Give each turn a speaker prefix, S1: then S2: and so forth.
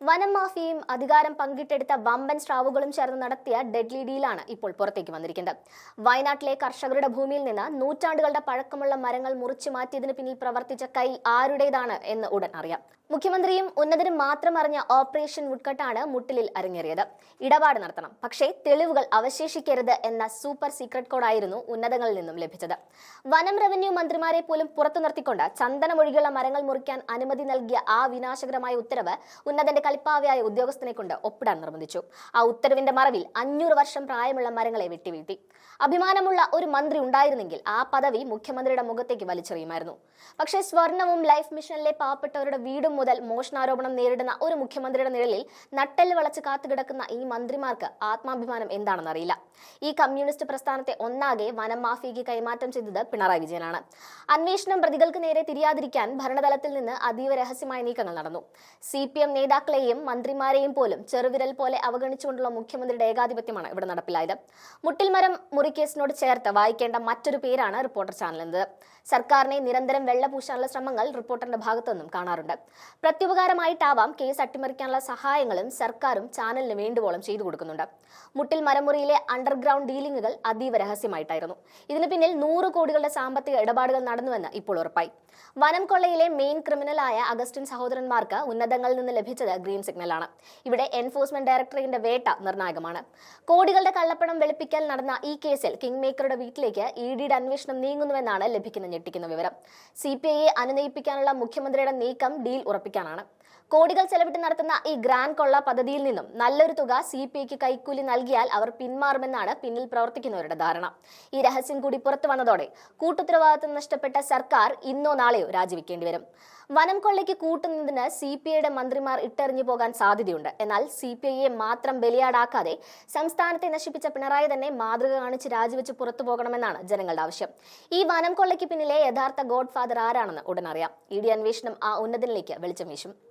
S1: വനം മാഫിയയും അധികാരം പങ്കിട്ടെടുത്ത വമ്പൻ സ്രാവുകളും ചേർന്ന് നടത്തിയ ഡെഡ്ലി ഡീലാണ് ഇപ്പോൾ പുറത്തേക്ക് വന്നിരിക്കുന്നത്. വയനാട്ടിലെ കർഷകരുടെ ഭൂമിയിൽ നിന്ന് നൂറ്റാണ്ടുകളുടെ പഴക്കമുള്ള മരങ്ങൾ മുറിച്ചു മാറ്റിയതിന് പിന്നിൽ പ്രവർത്തിച്ച കൈ ആരുടേതാണ് എന്ന് ഉടൻ അറിയാം. മുഖ്യമന്ത്രിയും ഉന്നതരും മാത്രം അറിഞ്ഞ ഓപ്പറേഷൻ വുഡ്കട്ടാണ് മുട്ടിലിൽ അരങ്ങേറിയത്. ഇടപാട് നടത്തണം. പക്ഷേ തെളിവുകൾ അവശേഷിക്കരുത് എന്ന സൂപ്പർ സീക്രട്ട് കോഡായിരുന്നു ഉന്നതങ്ങളിൽ നിന്നും ലഭിച്ചത്. വനം റവന്യൂ മന്ത്രിമാരെ പോലും പുറത്തു നിർത്തിക്കൊണ്ട് ചന്ദനമൊഴികെയുള്ള മരങ്ങൾ മുറിക്കാൻ അനുമതി നൽകിയ ആ വിനാശകരമായ ഉത്തരവ് ഉന്നതന്റെ കളിപ്പാവയായ ഉദ്യോഗസ്ഥനെ കൊണ്ട് ഒപ്പിടാൻ നിർബന്ധിച്ചു. ആ ഉത്തരവിന്റെ മറവിൽ അഞ്ഞൂറ് വർഷം പ്രായമുള്ള മരങ്ങളെ വെട്ടിവീഴ്ത്തി. അഭിമാനമുള്ള ഒരു മന്ത്രി ഉണ്ടായിരുന്നെങ്കിൽ ആ പദവി മുഖ്യമന്ത്രിയുടെ മുഖത്തേക്ക് വലിച്ചെറിയുമായിരുന്നു. പക്ഷേ സ്വർണവും ലൈഫ് മിഷനിലെ പാവപ്പെട്ടവരുടെ വീടും മുതൽ മോഷണാരോപണം നേരിടുന്ന ഒരു മുഖ്യമന്ത്രിയുടെ നിഴലിൽ നട്ടൽ വളച്ച് കാത്തുകിടക്കുന്ന ഈ മന്ത്രിമാർക്ക് ആത്മാഭിമാനം എന്താണെന്ന് അറിയില്ല. ഈ കമ്മ്യൂണിസ്റ്റ് പ്രസ്ഥാനത്തെ ഒന്നാകെ വനം മാഫിയയ്ക്ക് കൈമാറ്റം ചെയ്തത് പിണറായി വിജയനാണ്. അന്വേഷണം പ്രതികൾക്ക് നേരെ തിരിയാതിരിക്കാൻ ഭരണതലത്തിൽ നിന്ന് അതീവ രഹസ്യമായ നീക്കങ്ങൾ നടന്നു. സി പി എം നേതാക്കളെയും മന്ത്രിമാരെയും പോലും ചെറുവിരൽ പോലെ അവഗണിച്ചുകൊണ്ടുള്ള മുഖ്യമന്ത്രിയുടെ ഏകാധിപത്യമാണ് ഇവിടെ നടപ്പിലായത്. മുട്ടിൽമരം മുറിക്കേസിനോട് ചേർത്ത് വായിക്കേണ്ട മറ്റൊരു പേരാണ് റിപ്പോർട്ടർ ചാനലിന്റെത് സർക്കാരിനെ നിരന്തരം വെള്ളപൂശാനുള്ള ശ്രമങ്ങൾ റിപ്പോർട്ടറിന്റെ ഭാഗത്തുനിന്നും കാണാറുണ്ട്. പ്രത്യുപകാരമായിട്ടാവാം കേസ് അട്ടിമറിക്കാനുള്ള സഹായങ്ങളും സർക്കാരും ചാനലിന് വേണ്ടുവോളം ചെയ്തു കൊടുക്കുന്നുണ്ട്. മുട്ടിൽ മരമുറിയിലെ അണ്ടർഗ്രൗണ്ട് ഡീലിംഗുകൾ അതീവ രഹസ്യമായിട്ടായിരുന്നു. ഇതിന് പിന്നിൽ നൂറ് കോടികളുടെ സാമ്പത്തിക ഇടപാടുകൾ നടന്നുവെന്ന് ഇപ്പോൾ ഉറപ്പായി. വനം കൊള്ളയിലെ മെയിൻ ക്രിമിനലായ അഗസ്റ്റിൻ സഹോദരന്മാർക്ക് ഉന്നതങ്ങളിൽ നിന്ന് ലഭിച്ചത് ഗ്രീൻ സിഗ്നലാണ്. ഇവിടെ എൻഫോഴ്സ്മെന്റ് ഡയറക്ടറേറ്റിന്റെ വേട്ട നിർണായകമാണ്. കോടികളുടെ കള്ളപ്പണം വെളുപ്പിക്കൽ നടന്ന ഈ കേസിൽ കിങ് മേക്കറുടെ വീട്ടിലേക്ക് ഇ ഡിയുടെ അന്വേഷണം നീങ്ങുന്നുവെന്നാണ് ലഭിക്കുന്ന ഞെട്ടിക്കുന്ന വിവരം. സി പി ഐയെ അനുനയിപ്പിക്കാനുള്ള മുഖ്യമന്ത്രിയുടെ നീക്കം ഡീൽ ഉറപ്പിക്കാനാണ്. കോടികൾ ചെലവിട്ട് നടത്തുന്ന ഈ ഗ്രാൻഡ് കൊള്ള പദ്ധതിയിൽ നിന്നും നല്ലൊരു തുക സി പി ഐക്ക് കൈക്കൂലി നൽകിയാൽ അവർ പിന്മാറുമെന്നാണ് പിന്നിൽ പ്രവർത്തിക്കുന്നവരുടെ ധാരണ. ഈ രഹസ്യം കൂടി പുറത്തു വന്നതോടെ കൂട്ടുത്തരവാദിത്വം നഷ്ടപ്പെട്ട സർക്കാർ ഇന്നോ നാളെയോ രാജിവെക്കേണ്ടി വരും. വനം കൊള്ളയ്ക്ക് കൂട്ടുന്നതിന് സി പി ഐയുടെ മന്ത്രിമാർ ഇട്ടെറിഞ്ഞു പോകാൻ സാധ്യതയുണ്ട്. എന്നാൽ സി പി ഐയെ മാത്രം ബലിയാടാക്കാതെ സംസ്ഥാനത്തെ നശിപ്പിച്ച പിണറായി തന്നെ മാതൃക കാണിച്ച് രാജിവെച്ച് പുറത്തു പോകണമെന്നാണ് ജനങ്ങളുടെ ആവശ്യം. ഈ വനം കൊള്ളയ്ക്ക് പിന്നിലെ യഥാർത്ഥ ഗോഡ് ഫാദർ ആരാണെന്ന് ഉടൻ അറിയാം ഇ ഡി അന്വേഷണം ആ ഉന്നതനിലേക്ക് വെളിച്ചം വീശും.